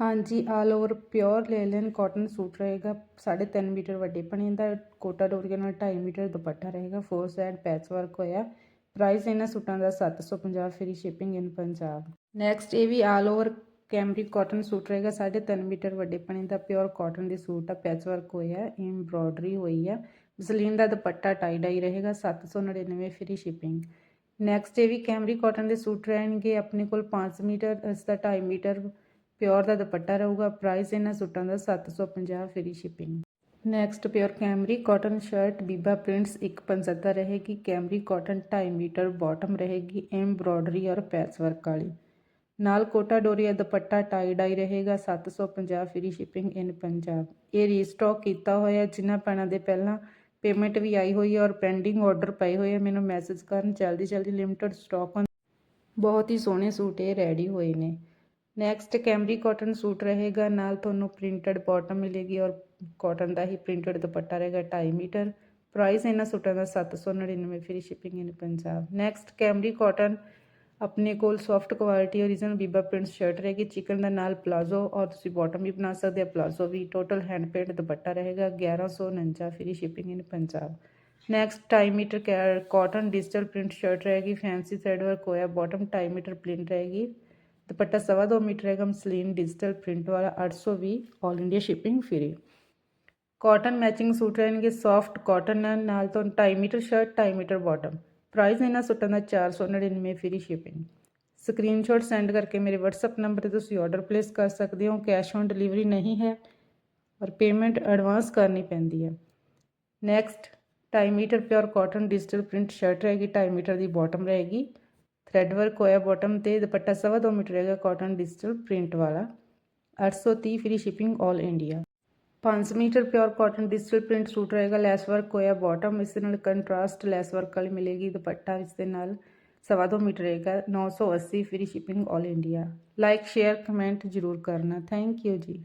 ਹਾਂਜੀ all over pure linen cotton suit ਰਹੇਗਾ 3.5 metre ਵੱਡੇ ਪਣੇ ਦਾ, ਕੋਟਾ ਡੋਰੀਆ ਨਾਲ 2.5 ਮੀਟਰ ਦੁਪੱਟਾ ਰਹੇਗਾ ਫੋਰ ਸਾਈਡ ਪੈਚ ਵਰਕ ਹੋਇਆ। ਪ੍ਰਾਈਸ ਇਹਨਾਂ ਸੂਟਾਂ ਦਾ 750 free shipping in Punjab next ਇਹ ਵੀ all over cambric cotton suit ਰਹੇਗਾ 3.5 ਮੀਟਰ ਵੱਡੇ ਪਣੇ ਦਾ ਪਿਓਰ ਕਾਟਨ ਦੇ ਸੂਟ ਆ ਪੈਚ ਵਰਕ ਹੋਇਆ ਐਮਬ੍ਰੋਇਡਰੀ ਹੋਈ ਆ। ਮਸਲੀਨ ਦਾ ਦੁਪੱਟਾ ਟਾਈ ਡਾਈ ਰਹੇਗਾ 799 ਫ੍ਰੀ ਸ਼ਿਪਿੰਗ ਨੈਕਸਟ ਇਹ ਵੀ ਕੈਮਰਿਕ ਕਾਟਨ ਦੇ ਸੂਟ ਰਹਿਣਗੇ, ਆਪਣੇ ਕੋਲ 5 ਮੀਟਰ, ਇਸ ਦਾ 2.5 ਮੀਟਰ ਪਿਓਰ ਦਾ ਦੁਪੱਟਾ ਰਹੂਗਾ। ਪ੍ਰਾਈਸ ਇਹਨਾਂ ਸੂਟਾਂ ਦਾ 750 free shipping next pure cambric cotton shirt Biba prints 175 ਰਹੇਗੀ। ਕੈਮਰੀ ਕਾਟਨ 2.5 ਮੀਟਰ ਬਾਟਮ ਰਹੇਗੀ। ਐਮਬ੍ਰੋਇਡਰੀ ਔਰ ਪੈਚ ਵਰਕ ਵਾਲੀ। ਨਾਲ ਕੋਟਾ ਡੋਰੀਆ ਦੁਪੱਟਾ ਟਾਈ ਡਾਈ ਰਹੇਗਾ। 750 ਫ੍ਰੀ ਸ਼ਿਪਿੰਗ ਇਨ ਪੰਜਾਬ ਇਹ ਰੀਸਟਾਕ ਕੀਤਾ ਹੋਇਆ ਜਿਨ੍ਹਾਂ ਪੈਣਾ ਦੇ ਪਹਿਲਾਂ ਪੇਮੈਂਟ ਵੀ ਆਈ ਹੋਈ ਹੈ ਔਰ ਪੈਂਡਿੰਗ ਆਰਡਰ ਪਏ ਹੋਏ ਆ। ਮੈਨੂੰ ਮੈਸੇਜ ਕਰਨ ਜਲਦੀ ਜਲਦੀ ਲਿਮਟਿਡ ਸਟਾਕ ਬਹੁਤ ਹੀ ਸੋਹਣੇ ਸੂਟ ਇਹ ਰੈਡੀ ਹੋਏ ਨੇ। ਨੈਕਸਟ ਕੈਮਰੀ ਕਾਟਨ ਸੂਟ ਰਹੇਗਾ, ਨਾਲ ਤੁਹਾਨੂੰ ਪ੍ਰਿੰਟਡ ਬਾਟਮ ਮਿਲੇਗੀ ਔਰ ਕਾਟਨ ਦਾ ਹੀ ਪ੍ਰਿੰਟਡ ਦੁਪੱਟਾ ਰਹੇਗਾ 2.5 ਮੀਟਰ। ਪ੍ਰਾਈਸ ਇਹਨਾਂ ਸੂਟਾਂ ਦਾ 799 free shipping in Punjab. Next cambric cotton ਆਪਣੇ ਕੋਲ soft quality original Biba print shirt ਰਹੇਗੀ ਚਿਕਨ ਦਾ ਨਾਲ ਪਲਾਜ਼ੋ ਔਰ ਤੁਸੀਂ ਬਾਟਮ ਵੀ ਬਣਾ ਸਕਦੇ ਹੋ ਪਲਾਜ਼ੋ ਵੀ ਟੋਟਲ ਹੈਂਡ ਪੇਂਟ ਦੁਪੱਟਾ ਰਹੇਗਾ 1149 free shipping in Punjab. Next 2.5 metre cotton digital print shirt ਰਹੇਗੀ ਫੈਂਸੀ ਥ੍ਰੈਡ ਵਰਕ ਹੋਇਆ ਬਾਟਮ 2.5 ਮੀਟਰ ਪ੍ਰਿੰਟ ਰਹੇਗੀ। ਦੁਪੱਟਾ ਸਵਾ ਦੋ ਮੀਟਰ ਰਹੇਗਾ ਮਸਲੀਨ ਡਿਜੀਟਲ ਪ੍ਰਿੰਟ ਵਾਲਾ 820올 India shipping free cotton matching suit ਰਹਿਣਗੇ ਸੌਫਟ ਕਾਟਨ ਨਾਲ ਤੋਂ 2.5 metre shirt 2.5 metre bottom price ਇਹਨਾਂ ਸੂਟਾਂ ਦਾ 499 ਫ੍ਰੀ ਸ਼ਿਪਿੰਗ ਸਕਰੀਨਸ਼ਾਟ ਸੈਂਡ ਕਰਕੇ ਮੇਰੇ WhatsApp ਨੰਬਰ ਤੇ ਤੁਸੀਂ ਆਰਡਰ ਪਲੇਸ ਕਰ ਸਕਦੇ ਹੋ ਕੈਸ਼ ਔਨ ਡਿਲੀਵਰੀ ਨਹੀਂ ਹੈ ਔਰ ਪੇਮੈਂਟ ਐਡਵਾਂਸ ਕਰਨੀ ਪੈਂਦੀ ਹੈ next 2.5 metre pure cotton digital print shirt ਰਹੇਗੀ 2.5 ਮੀਟਰ ਦੀ ਬਾਟਮ ਰਹੇਗੀ ਥ੍ਰੈਡ ਵਰਕ ਹੋਇਆ ਬਾਟਮ ਤੇ, ਦੁਪੱਟਾ ਸਵਾ ਦੋ ਮੀਟਰ ਰਹੇਗਾ ਕਾਟਨ ਡਿਜੀਟਲ ਪ੍ਰਿੰਟ ਵਾਲਾ। 830 free shipping 올 India 5 metre pure cotton digital print suit ਰਹੇਗਾ ਲੈਸ ਵਰਕ ਹੋਇਆ ਬਾਟਮ ਇਸ ਦੇ ਨਾਲ ਕੰਟਰਾਸਟ ਲੈਸ ਵਰਕ ਵਾਲੀ ਮਿਲੇਗੀ ਦੁਪੱਟਾ, ਇਸ ਦੇ ਨਾਲ ਸਵਾ ਦੋ ਮੀਟਰ ਰਹੇਗਾ 980 free shipping 올 India like share comment ਜ਼ਰੂਰ ਕਰਨਾ। ਥੈਂਕ ਯੂ ਜੀ।